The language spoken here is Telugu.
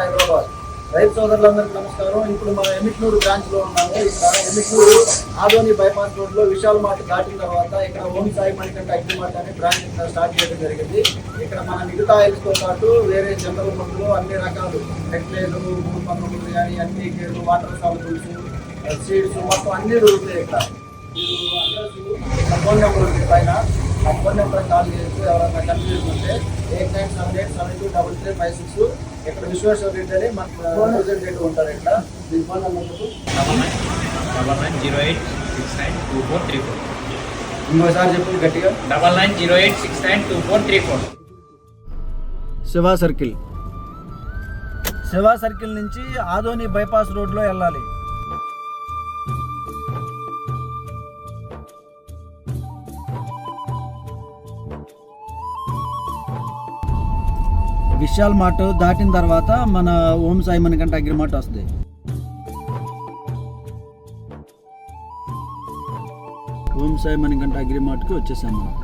హైదరాబాద్ రైతు సోదరులందరికీ నమస్కారం. ఇప్పుడు మనం ఎమిట్నూరు బ్రాంచ్లో ఉన్నాము. ఇక్కడ ఎమిట్నూరు ఆదోని బైపాస్ రోడ్లో విశాల్ మార్ట్ దాటిన తర్వాత ఇక్కడ ఓం సాయి మణికంఠ అగ్ని మార్ట్ అనే బ్రాంచ్ ఇక్కడ స్టార్ట్ చేయడం జరిగింది. ఇక్కడ మన మిగతా ఆయిల్స్తో పాటు వేరే జనరల్ మందులు అన్ని రకాలు. ఫెర్టిలైజర్ మూడు మందులు కానీ అన్ని గేర్లు వాటర్ సాల్బుల్స్ సీడ్స్ మొత్తం అన్ని దొరుకుతాయి ఇక్కడ. మీరు అడ్రస్ ఫోన్ నెంబర్ ఉంది పైన. నెంబర్ కాల్ చేసి ఎవరైనా కన్ఫ్యూజ్ ఉంటే eight nine seven eight seven two double three five six ఇక్కడ విశ్వేశ్వర రెడ్డి అని మన రిప్రజెంటేటివ్ ఉంటారు ఇక్కడ. మీ ఫోన్ నెంబర్ చెప్పు. Double nine double nine zero eight six nine two four three four ఇంకోసారి చెప్పు గట్టిగా. Double nine zero eight six nine two four three four Shiva circle. Shiva circle నుంచి ఆదోని బైపాస్ రోడ్లో వెళ్ళాలి. విశాల్ మార్ట్ దాటిన తర్వాత మన ఓం సాయి మనకంటే అగ్రిమార్ట్ వస్తుంది. ఓం సాయి మనకంటే అగ్రిమార్ట్కి వచ్చేసాం మనం.